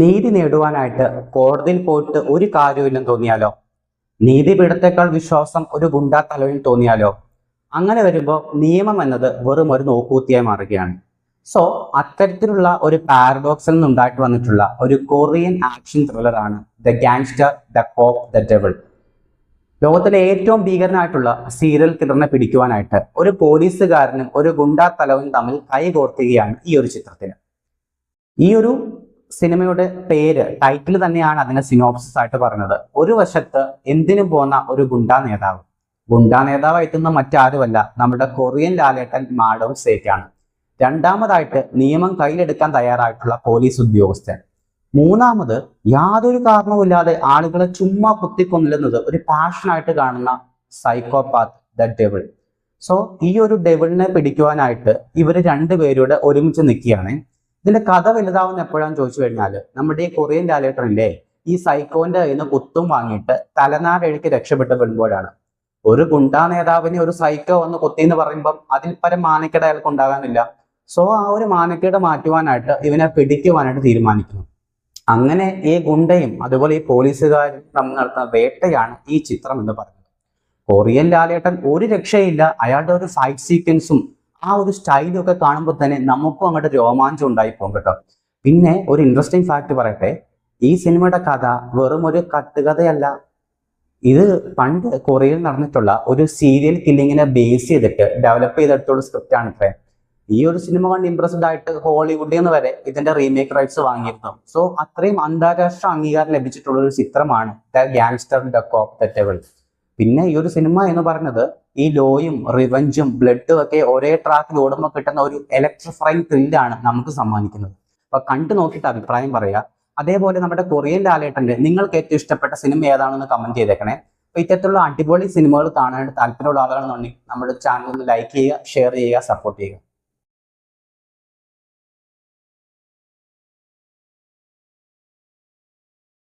നീതി നേടുവാനായിട്ട് കോടതിയിൽ പോയിട്ട് ഒരു കാര്യമില്ലെന്ന് തോന്നിയാലോ? നീതിപീഠത്തെക്കാൾ വിശ്വാസം ഒരു ഗുണ്ടാ തലവിൽ തോന്നിയാലോ? അങ്ങനെ വരുമ്പോൾ നിയമം എന്നത് വെറും ഒരു നോക്കൂത്തിയായി മാറുകയാണ്. സോ അത്തരത്തിലുള്ള ഒരു പാരഡോക്സിൽ നിന്നുണ്ടായിട്ട് വന്നിട്ടുള്ള ഒരു Korean action ത്രില്ലറാണ് the gangster the cop the devil ലോകത്തിലെ ഏറ്റവും ഭീകരനായിട്ടുള്ള സീരിയൽ കില്ലറിനെ പിടിക്കുവാനായിട്ട് ഒരു പോലീസുകാരനും ഒരു ഗുണ്ടാ തലവനും തമ്മിൽ കൈകോർക്കുകയാണ് ഈ ഒരു ചിത്രത്തിന്. ഈ ഒരു സിനിമയുടെ പേര് ടൈറ്റിൽ തന്നെയാണ് അതിനെ സിനോപ്സിസ് ആയിട്ട് പറഞ്ഞത് ഒരു വശത്ത് എന്തിനു പോന്ന ഒരു ഗുണ്ടാ നേതാവ്? ഗുണ്ടാ നേതാവ് എത്തുന്ന മറ്റാരുമല്ല നമ്മുടെ കൊറിയൻ ലാലേട്ടൻ മാഡവ് സേക്കാണ് രണ്ടാമതായിട്ട് നിയമം കയ്യിലെടുക്കാൻ തയ്യാറായിട്ടുള്ള പോലീസ് ഉദ്യോഗസ്ഥൻ. മൂന്നാമത് യാതൊരു കാരണവുമില്ലാതെ ആളുകളെ ചുമ്മാ കുത്തിക്കൊന്നില്ലെന്നത് ഒരു പാഷനായിട്ട് കാണുന്ന സൈക്കോപാത്ത് ദ ഡെവിൾ സോ ഈ ഒരു ഡെവിളിനെ പിടിക്കുവാനായിട്ട് ഇവർ രണ്ടുപേരുടെ ഒരുമിച്ച് നിൽക്കുകയാണ്. ഇതിന്റെ കഥ വലുതാവുന്ന എപ്പോഴാന്ന് ചോദിച്ചു കഴിഞ്ഞാൽ നമ്മുടെ ഈ കൊറിയൻ ലാലേട്ടറിന്റെ ഈ സൈക്കോന്റെ കയ്യിൽ നിന്ന് കുത്തും വാങ്ങിയിട്ട് തലനാരഴുക്ക് രക്ഷപ്പെട്ട പെടുമ്പോഴാണ് ഒരു ഗുണ്ടാ നേതാവിനെ ഒരു സൈക്കോ വന്ന് കുത്തി എന്ന് പറയുമ്പം അതിൽ പരം മാനക്കേട് അയാൾക്ക് ഉണ്ടാകാനില്ല. സോ ആ ഒരു മാനക്കേട് മാറ്റുവാനായിട്ട് ഇവനെ പിടിക്കുവാനായിട്ട് തീരുമാനിക്കുന്നു. അങ്ങനെ ഈ ഗുണ്ടയും അതുപോലെ ഈ പോലീസുകാരും തമ്മിൽ നടത്തുന്ന വേട്ടയാണ് ഈ ചിത്രം എന്ന് പറയുന്നത്. കൊറിയൻ ലാലേട്ടൻ ഒരു രക്ഷയില്ല അയാളുടെ ഒരു ഫൈറ്റ് സീക്വൻസും ആ ഒരു സ്റ്റൈലൊക്കെ കാണുമ്പോൾ തന്നെ നമുക്കും അങ്ങോട്ട് രോമാഞ്ചം ഉണ്ടായി പോകും കേട്ടോ. പിന്നെ ഒരു ഇൻട്രസ്റ്റിംഗ് ഫാക്ട് പറയട്ടെ. ഈ സിനിമയുടെ കഥ വെറും ഒരു കട്ടുകഥയല്ല. ഇത് പണ്ട് കൊറിയയിൽ നടന്നിട്ടുള്ള ഒരു സീരിയൽ കില്ലിങ്ങിനെ ബേസ് ചെയ്തിട്ട് ഡെവലപ്പ് ചെയ്തെടുത്തുള്ള സ്ക്രിപ്റ്റ് ആണ് ഇത്രേ. ഈ ഒരു സിനിമ കണ്ട് ഇംപ്രസ്ഡ് ആയിട്ട് ഹോളിവുഡിൽ നിന്ന് വരെ ഇതിന്റെ റീമേക്ക് റൈറ്റ്സ് വാങ്ങിയിരുന്നു. സോ അത്രയും അന്താരാഷ്ട്ര അംഗീകാരം ലഭിച്ചിട്ടുള്ള ഒരു ചിത്രമാണ് the gangster duck cop devil പിന്നെ ഈ ഒരു സിനിമ എന്ന് പറഞ്ഞത് ഈ ലോയും റിവഞ്ചും ബ്ലഡും ഒക്കെ ഒരേ ട്രാക്കിൽ ഓടുമ്പോൾ കിട്ടുന്ന ഒരു ഇലക്ട്രിഫൈങ് ത്രില്ലാണ് നമുക്ക് സമ്മാനിക്കുന്നത്. അപ്പൊ കണ്ടു നോക്കിയിട്ട് അഭിപ്രായം പറയാ. അതേപോലെ നമ്മുടെ കൊറിയൻ ലാലേട്ടന്റെ നിങ്ങൾക്ക് ഏറ്റവും ഇഷ്ടപ്പെട്ട സിനിമ ഏതാണെന്ന് കമന്റ് ചെയ്തേക്കണേ. അപ്പൊ ഇത്തരത്തിലുള്ള അടിപൊളി സിനിമകൾ കാണാനായിട്ട് താല്പര്യമുള്ള ആളുകളാണെന്നുണ്ടെങ്കിൽ നമ്മുടെ ചാനൽ ഒന്ന് ലൈക്ക് ചെയ്യുക ഷെയർ ചെയ്യുക സപ്പോർട്ട് ചെയ്യുക.